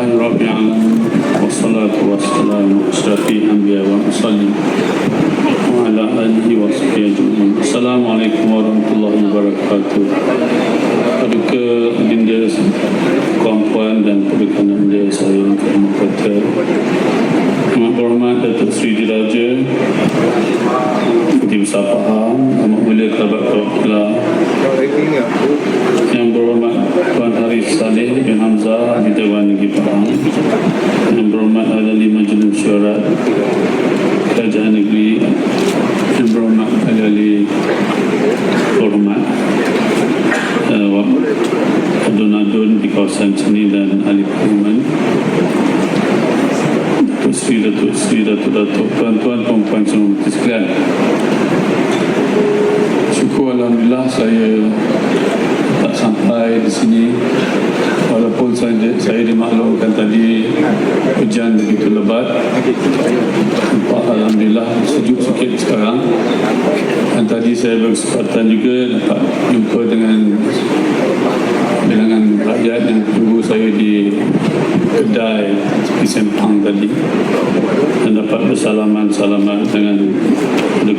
لله رب berhormat Tuan Haris Saleh bin Hamzah di Dewan Negeri Pahang Yang berhormat Ahli Majlis Syarat Kerajaan Negeri. Yang berhormat Ahli Hormat. Uh, Adun-adun di kawasan sini dan ahli parlimen Datuk Seri, Datuk Seri, Datuk Datuk, tuan-tuan, perempuan semua sekalian. Syukur Alhamdulillah saya sampai di sini. Walaupun saya, saya dimaklumkan tadi hujan begitu lebat. Nampak Alhamdulillah sejuk sikit sekarang. Dan tadi saya berkesempatan juga dapat jumpa dengan bilangan rakyat yang tunggu saya di kedai di Sempang tadi dan dapat bersalaman-salaman dengan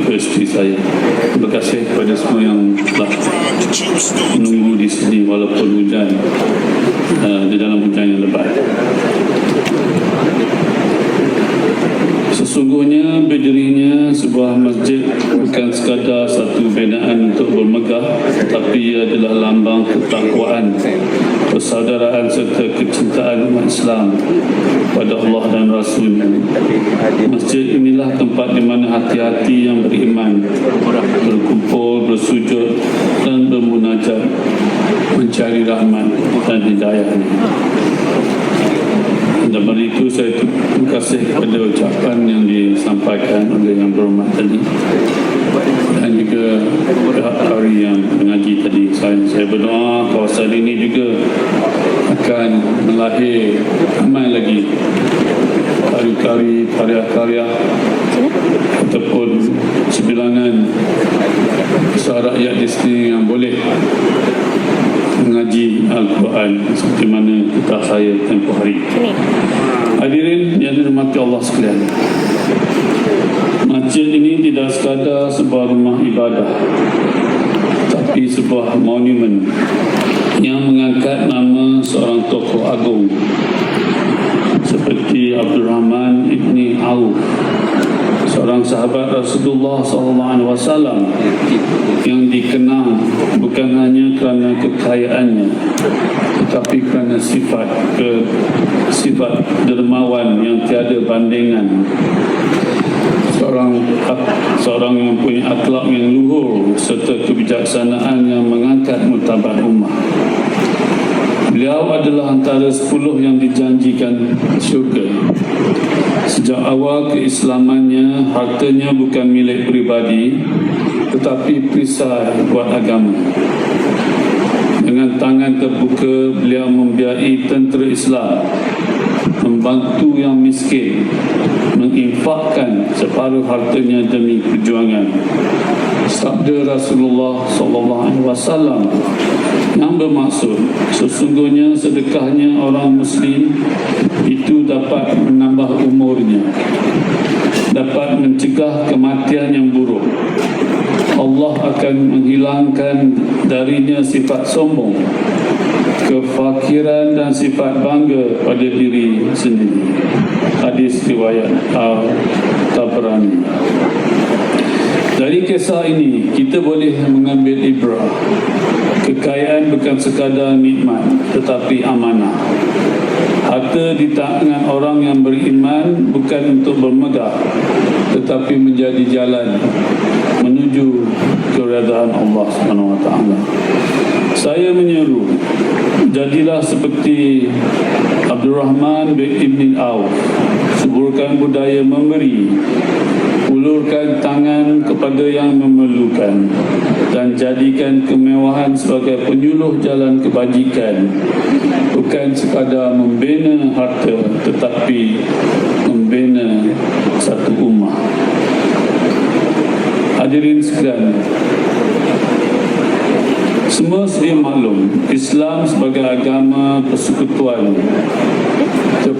isteri saya. Terima kasih kepada semua yang telah menunggu di sini walaupun hujan uh, di dalam hujan yang lebat. Sesungguhnya berdirinya sebuah masjid bukan sekadar satu binaan untuk bermegah tetapi ia adalah lambang ketakwaan, persaudaraan serta kecintaan umat Islam pada Allah dan Rasul. Masjid inilah tempat di mana hati-hati yang beriman berkumpul, bersujud dan bermunajat mencari rahmat dan hidayahnya. Dari itu saya terima kasih kepada ucapan yang disampaikan oleh yang berhormat tadi dan juga pihak kari yang mengaji tadi. Saya, saya berdoa kawasan ini juga akan melahir ramai lagi kari-kari, karya-karya ataupun sebilangan besar rakyat di sini yang boleh Al-Quran seperti mana kita saya tempoh hari. Hadirin yang dirahmati Allah sekalian. Masjid ini tidak sekadar sebuah rumah ibadah tapi sebuah monumen yang mengangkat nama seorang tokoh agung seperti Abdul Rahman ibni Auf seorang sahabat Rasulullah SAW yang dikenal bukan hanya kerana kekayaannya tetapi kerana sifat ke sifat dermawan yang tiada bandingan. Seorang seorang yang punya akhlak yang luhur serta kebijaksanaan yang mengangkat martabat umat Beliau adalah antara sepuluh yang dijanjikan syurga. Sejak awal keislamannya, hartanya bukan milik pribadi, tetapi perisai buat agama. Dengan tangan terbuka, beliau membiayai tentera Islam, membantu yang miskin, menginfakkan separuh hartanya demi perjuangan. Sabda Rasulullah sallallahu alaihi wasallam yang bermaksud sesungguhnya sedekahnya orang muslim itu dapat menambah umurnya dapat mencegah kematian yang buruk Allah akan menghilangkan darinya sifat sombong kefakiran dan sifat bangga pada diri sendiri. Hadis riwayat Al-Tabrani. Dari kisah ini kita boleh mengambil ibrah. Kekayaan bukan sekadar nikmat tetapi amanah. Harta di tangan orang yang beriman bukan untuk bermegah tetapi menjadi jalan menuju keredaan Allah taala. Saya menyeru jadilah seperti Abdul Rahman bin Ibn Auf. Suburkan budaya memberi ulurkan tangan kepada yang memerlukan dan jadikan kemewahan sebagai penyuluh jalan kebajikan. Bukan sekadar membina harta tetapi membina satu umat hadirin sekalian semua sedia maklum Islam sebagai agama persekutuan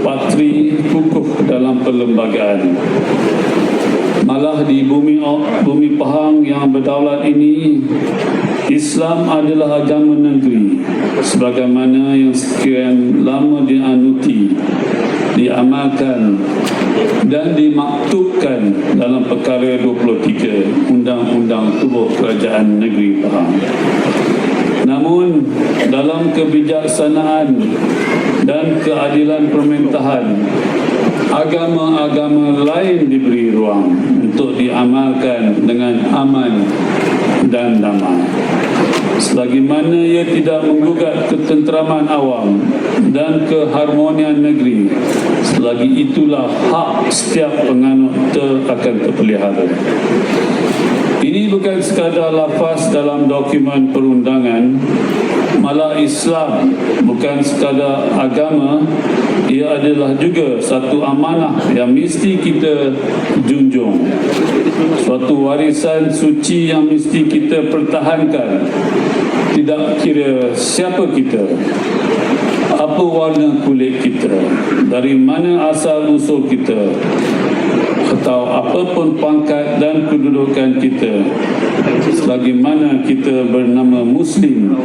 patri kukuh dalam perlembagaan. Malah di bumi bumi Pahang yang berdaulat ini, Islam adalah agama negeri sebagaimana yang sekian lama dianuti, diamalkan dan dimaktubkan dalam perkara 23 Undang-Undang Tubuh Kerajaan Negeri Pahang. Namun dalam kebijaksanaan dan keadilan pemerintahan agama-agama lain diberi ruang untuk diamalkan dengan aman dan damai. Selagi mana ia tidak menggugat ketenteraman awam dan keharmonian negeri, selagi itulah hak setiap penganut ter akan terpelihara. Ini bukan sekadar lafaz dalam dokumen perundangan, malah Islam bukan sekadar agama, ia adalah juga satu amanah yang mesti kita junjung. Suatu warisan suci yang mesti kita pertahankan. Tidak kira siapa kita, apa warna kulit kita, dari mana asal usul kita, atau apapun pangkat dan kedudukan kita selagi mana kita bernama Muslim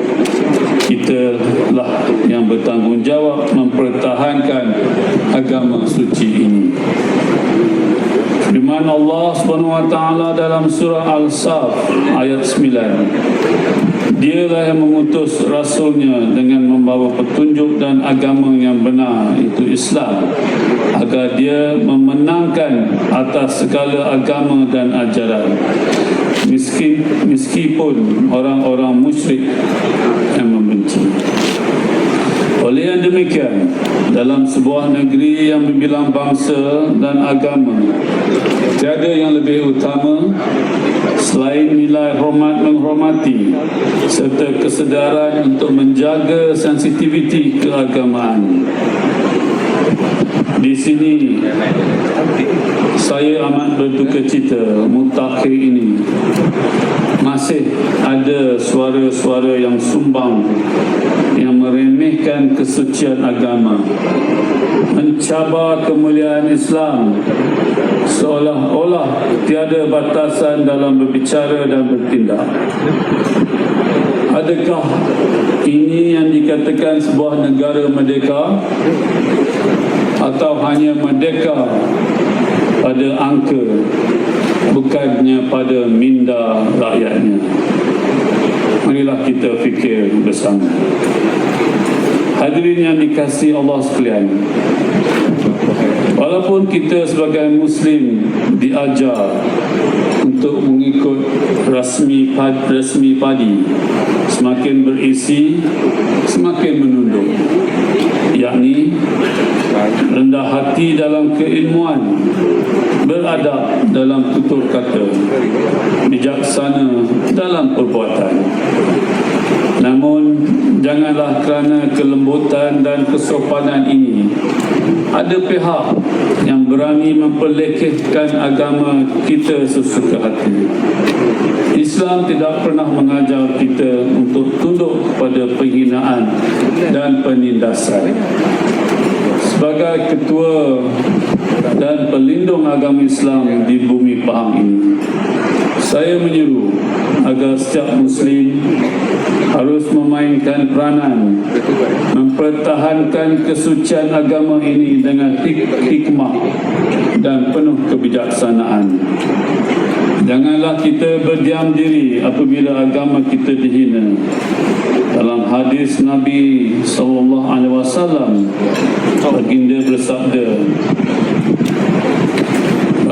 kita lah yang bertanggungjawab mempertahankan agama suci ini Firman Allah Subhanahu wa taala dalam surah Al-Saf ayat 9. Dialah yang mengutus rasulnya dengan membawa petunjuk dan agama yang benar itu Islam agar dia memenangkan atas segala agama dan ajaran. Meskipun orang-orang musyrik yang. Yang demikian, dalam sebuah negeri yang berbilang bangsa dan agama, tiada yang lebih utama selain nilai hormat menghormati serta kesedaran untuk menjaga sensitiviti keagamaan. Di sini saya amat berduka cita mutakhir ini masih ada suara-suara yang sumbang meremehkan kesucian agama mencabar kemuliaan Islam seolah-olah tiada batasan dalam berbicara dan bertindak. Adakah ini yang dikatakan sebuah negara merdeka? Atau hanya merdeka pada angka bukannya pada minda rakyatnya marilah kita fikir bersama. Hadirin yang dikasihi Allah sekalian. Walaupun kita sebagai Muslim diajar untuk mengikut rasmi pad, rasmi padi semakin berisi semakin menunduk. Yakni rendah hati dalam keilmuan beradab dalam tutur kata bijaksana dalam perbuatan namun janganlah kerana kelembutan dan kesopanan ini ada pihak yang berani memperlekehkan agama kita sesuka hati. Islam tidak pernah mengajar kita untuk tunduk kepada penghinaan dan penindasan. Sebagai ketua dan pelindung agama Islam di bumi Pahang ini, saya menyeru agar setiap Muslim harus memainkan peranan mempertahankan kesucian agama ini dengan hik hikmah dan penuh kebijaksanaan. Janganlah kita berdiam diri apabila agama kita dihina. Dalam hadis Nabi wasallam baginda bersabda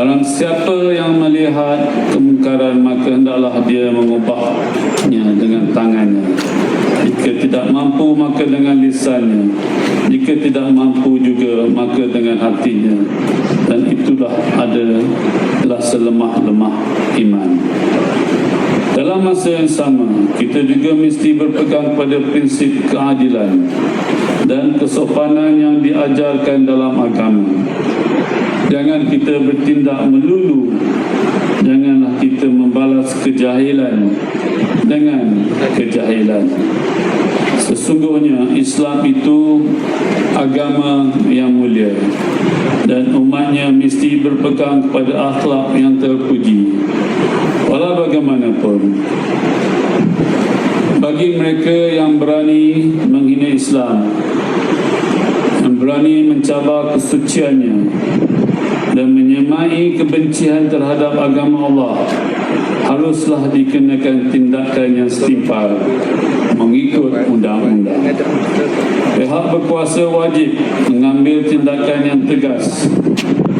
Barang siapa yang melihat kemungkaran maka hendaklah dia mengubahnya dengan tangannya. Jika tidak mampu maka dengan lisannya. Jika tidak mampu juga maka dengan hatinya. Dan itulah adalah selemah-lemah iman. Dalam masa yang sama, kita juga mesti berpegang pada prinsip keadilan dan kesopanan yang diajarkan dalam agama. Jangan kita bertindak melulu. Janganlah kita membalas kejahilan. Dengan kejahilan. Sesungguhnya Islam itu agama yang mulia. Dan umatnya mesti berpegang kepada akhlak yang terpuji. Walau bagaimanapun, bagi mereka yang berani menghina Islam, yang berani mencabar kesuciannya dan menyemai kebencian terhadap agama Allah, haruslah dikenakan tindakan yang setimpal mengikut undang-undang. Pihak berkuasa wajib mengambil tindakan yang tegas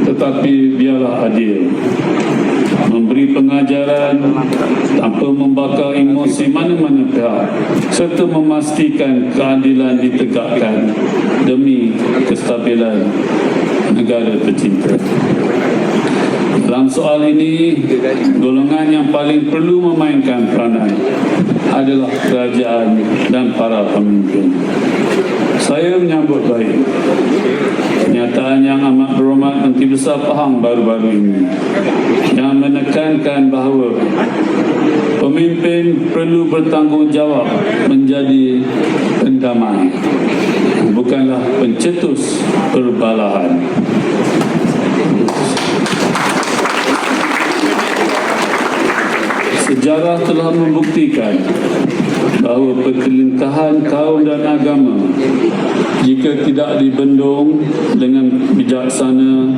tetapi biarlah adil. Memberi pengajaran tanpa membakar emosi mana-mana pihak serta memastikan keadilan ditegakkan demi kestabilan negara tercinta. Dalam soal ini, golongan yang paling perlu memainkan peranan adalah kerajaan dan para pemimpin. Saya menyambut baik kenyataan yang amat berhormat Menteri Besar Pahang baru-baru ini yang menekankan bahawa pemimpin perlu bertanggungjawab menjadi pendamai bukanlah pencetus perbalahan. Sejarah telah membuktikan bahawa pertelingkahan kaum dan agama jika tidak dibendung dengan bijaksana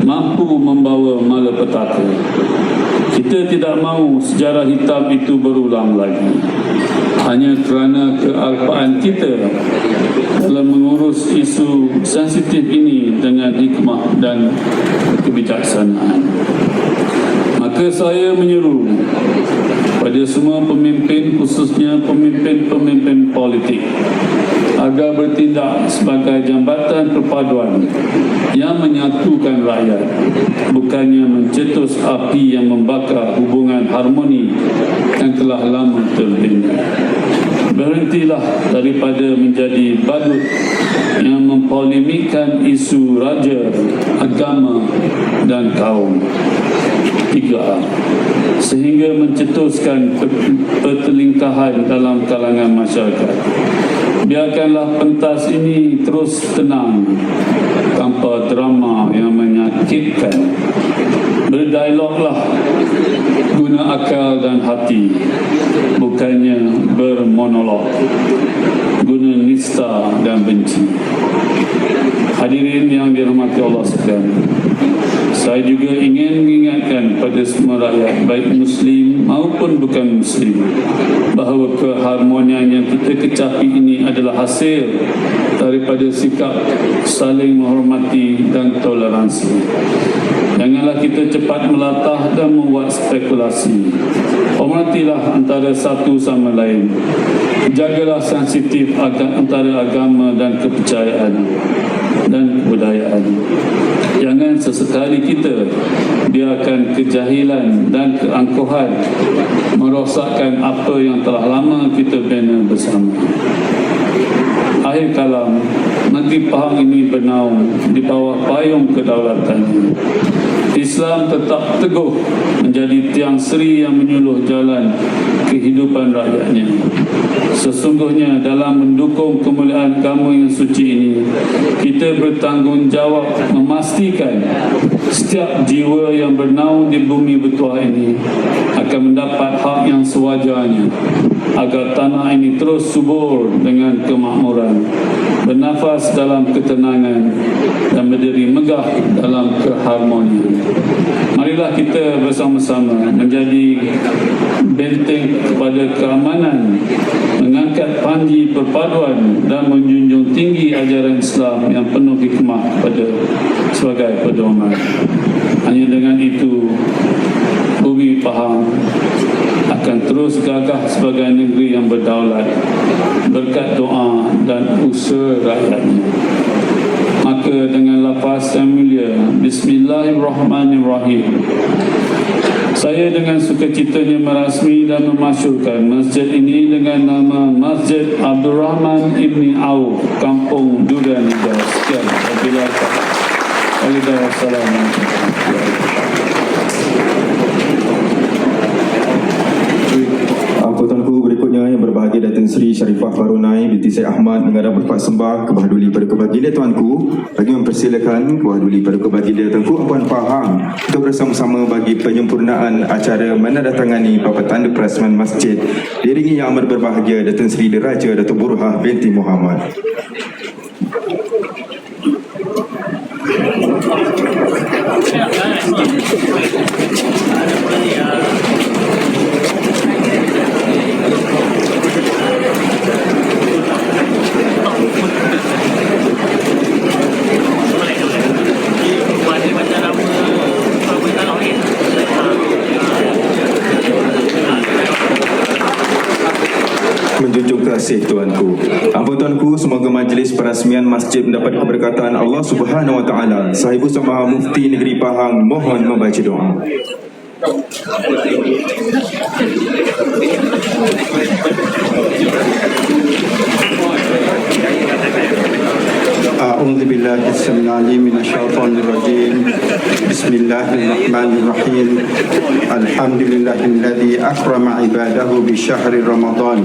mampu membawa malapetaka. Kita tidak mahu sejarah hitam itu berulang lagi. Hanya kerana kealpaan kita dalam mengurus isu sensitif ini dengan hikmah dan kebijaksanaan. Maka saya menyeru pada semua pemimpin khususnya pemimpin-pemimpin politik agar bertindak sebagai jambatan perpaduan yang menyatukan rakyat bukannya mencetus api yang membakar hubungan harmoni yang telah lama terbina berhentilah daripada menjadi badut yang mempolemikkan isu raja, agama dan kaum tiga sehingga mencetuskan pertelingkahan dalam kalangan masyarakat. Biarkanlah pentas ini terus tenang tanpa drama yang menyakitkan. Berdialoglah guna akal dan hati bukannya bermonolog guna nista dan benci. Hadirin yang dirahmati Allah sekalian. Saya juga ingin mengingatkan pada semua rakyat baik muslim maupun bukan muslim bahawa keharmonian yang kita kecapi ini adalah hasil daripada sikap saling menghormati dan toleransi. Janganlah kita cepat melatah dan membuat spekulasi. Hormatilah antara satu sama lain. Jagalah sensitif antara agama dan kepercayaan dan kebudayaan. Jangan sesekali kita biarkan kejahilan dan keangkuhan merosakkan apa yang telah lama kita bina bersama. Akhir kalam, Negeri Pahang ini bernaung di bawah payung kedaulatan. Islam tetap teguh menjadi tiang seri yang menyuluh jalan kehidupan rakyatnya. Sesungguhnya dalam mendukung kemuliaan kamu yang suci ini, kita bertanggungjawab memastikan setiap jiwa yang bernaung di bumi bertuah ini akan mendapat hak yang sewajarnya agar tanah ini terus subur dengan kemakmuran bernafas dalam ketenangan dan berdiri megah dalam keharmonian. Marilah kita bersama-sama menjadi benteng kepada keamanan mengangkat panji perpaduan dan menjunjung tinggi ajaran Islam yang penuh hikmah pada sebagai pedoman hanya dengan itu bumi Pahang akan terus gagah sebagai negeri yang berdaulat berkat doa dan usaha rakyatnya. Maka dengan lafaz yang mulia Bismillahirrahmanirrahim Saya dengan sukacitanya merasmi dan memasyurkan masjid ini dengan nama Masjid Abdul Rahman Ibni Auf Kampung Sekian Wabillahi Assalamualaikum Angkutanku berikutnya yang berbahagia Datin Seri Sharifah Farunai binti Syed Ahmad mengadap berpersembah kebah duli pada kebaginda tuanku bagi mempersilakan kebah duli pada kebaginda tuanku Puan Faham. Untuk bersama-sama bagi penyempurnaan acara menandatangani Bapa Tanda Perasmian Masjid. Diringi yang amat berbahagia Datin Seri Deraja Datuk Burhah binti Muhammad. Yeah, I'm fine. Menjunjung kasih tuanku. Ampun tuanku, semoga majlis perasmian masjid mendapat keberkatan Allah Subhanahu Wa Taala. Sahibu Sama Mufti Negeri Pahang mohon membaca doa. أعوذ بالله السميع العليم من الشيطان الرجيم. بسم الله الرحمن الرحيم. الحمد لله الذي أكرم عباده بشهر رمضان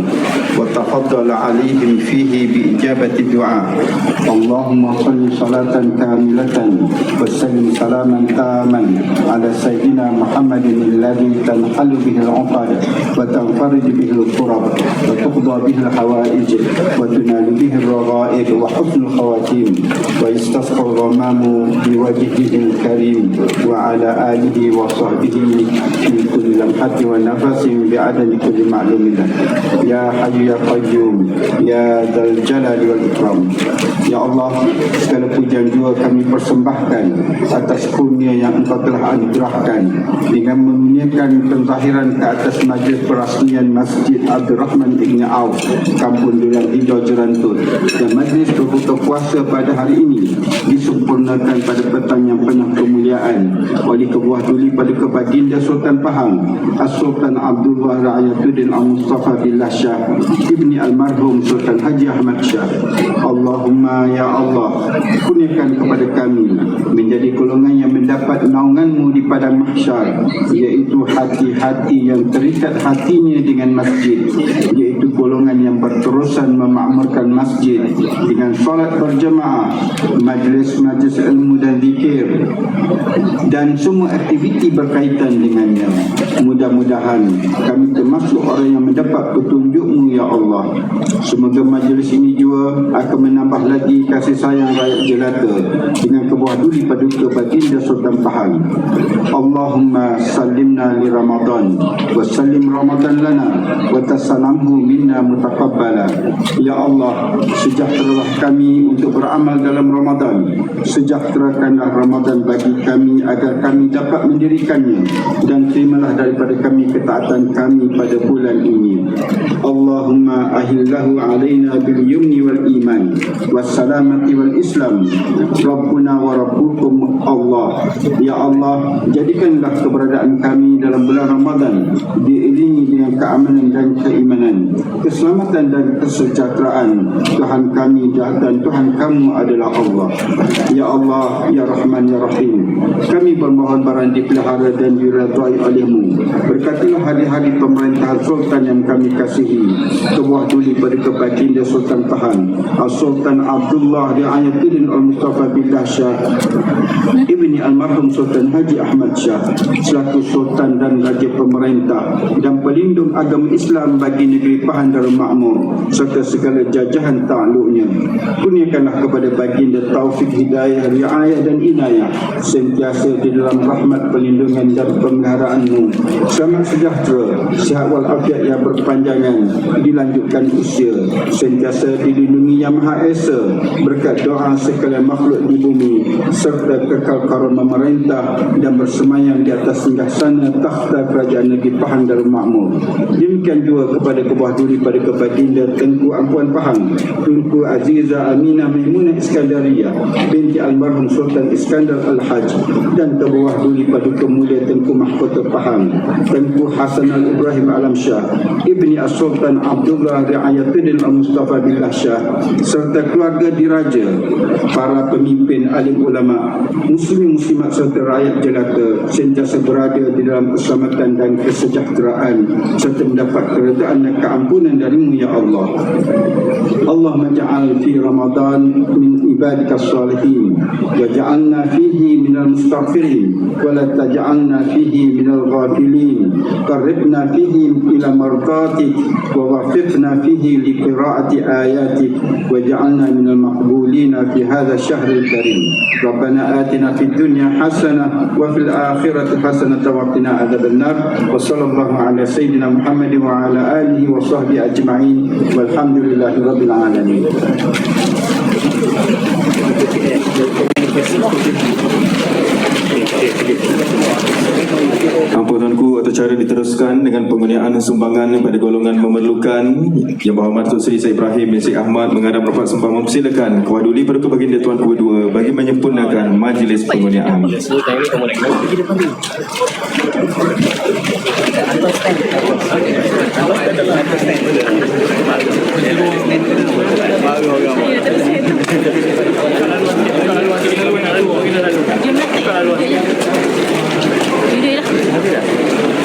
وتفضل عليهم فيه بإجابة الدعاء. اللهم صل صلاة كاملة وسلم سلاما تاما على سيدنا محمد الذي تنحل به العقد وتنفرج به الكرب وتقضى به الحوائج وتنال به الرغائب وحسن الخواتيم. ويستسقى الغمام بوجهه الكريم وعلى آله وصحبه في كل لمحة ونفس بعدد كل معلوم له يا حي يا قيوم يا ذا الجلال والإكرام Ya Allah, segala pujian juga kami persembahkan atas kurnia yang engkau telah anugerahkan dengan menunjukkan pentahiran ke atas majlis perasmian Masjid Abdul Rahman Ibn Auf, Kampung Dulang Hijau Jerantut dan majlis berbuka puasa pada hari ini disempurnakan pada petang yang penuh kemuliaan oleh kebuah duli pada kebaginda Sultan Pahang As-Sultan Abdullah Ra'ayatuddin Al-Mustafa Billah Shah Ibni Almarhum Sultan Haji Ahmad Shah. Allahumma ya Allah kurniakan kepada kami menjadi golongan yang mendapat naunganmu di padang mahsyar iaitu hati-hati yang terikat hatinya dengan masjid iaitu golongan yang berterusan memakmurkan masjid dengan solat berjemaah majlis-majlis ilmu dan zikir dan semua aktiviti berkaitan dengannya. Mudah-mudahan kami termasuk orang yang mendapat petunjukmu ya Allah. Semoga majlis ini juga akan menambah lagi kasih sayang rakyat jelata dengan kebuah duli paduka baginda Sultan Pahang Allahumma sallimna li Ramadan wa sallim Ramadan lana wa tasalamhu minna mutakabbala Ya Allah sejahteralah kami untuk beramal dalam Ramadan. Sejahterakanlah Ramadan bagi kami agar kami dapat mendirikannya. Dan terimalah daripada kami ketaatan kami pada bulan ini. Allahumma ahillahu alaina bil yumni wal iman wassalamati wal islam. Rabbuna wa Rabbukum Allah. Ya Allah jadikanlah keberadaan kami dalam bulan Ramadan diiringi dengan keamanan dan keimanan keselamatan dan kesejahteraan Tuhan kami dan Tuhan kamu adalah Allah Ya Allah Ya Rahman Ya Rahim. Kami bermohon barang dipelihara dan diredai olehmu. Berkatilah hari-hari pemerintahan Sultan yang kami kasihi. Kebuah duli pada kebaginda Sultan Pahang Sultan Abdullah Riayatuddin Al-Mustafa Billah Shah Ibni Almarhum Sultan Haji Ahmad Shah selaku Sultan dan Raja Pemerintah dan pelindung agama Islam bagi negeri Pahang Darul Makmur serta segala jajahan takluknya kurniakanlah kepada baginda taufik hidayah riayah dan inayah sentiasa di dalam rahmat perlindungan dan pemeliharaanmu selamat sejahtera. Sihat walafiat yang berkepanjangan. Dilanjutkan usia. Sentiasa dilindungi yang Maha Esa. Berkat doa sekalian makhluk di bumi serta kekal karunia memerintah dan bersemayam di atas singgasana takhta kerajaan negeri Pahang Darul Makmur. Demikian juga kepada kebuah duri pada kebaginda Tengku Ampuan Pahang, Tunku Aziza Aminah Maimunah Iskandaria binti almarhum Sultan Iskandar Al-Haj dan kebuah duri pada kemulia Tengku Mahkota Pahang, Tengku Hasan Al-Ibrahim Alam Shah, Ibni As-Sultan Abdullah Riayatuddin Al-Mustafa Billah Shah serta keluarga diraja, para pemimpin alim ulama, muslim muslimat serta rakyat jelata sentiasa berada di dalam keselamatan dan kesejahteraan serta mendapat keredaan dan keampunan darimu ya Allah. Allah maja'al fi Ramadan min ibadika salihin واجعلنا فيه من المستغفرين ولا تجعلنا فيه من الغافلين. قربنا فيه إلى مرضاتك ووفقنا فيه لقراءة آياتك واجعلنا من المقبولين في هذا الشهر الكريم. ربنا آتنا في الدنيا حسنة وفي الآخرة حسنة وقنا عذاب النار. وصلى الله على سيدنا محمد وعلى آله وصحبه أجمعين. والحمد لله رب العالمين. Ampunanku atau cara diteruskan dengan penggunaan sumbangan pada golongan memerlukan Yang Berhormat Tuan Sri Syed Ibrahim bin Syed Ahmad menghadap rapat sembang mempersilakan kepada Duli Paduka Baginda Tuan Ku Dua bagi menyempurnakan majlis penggunaan. Orang. Gracias.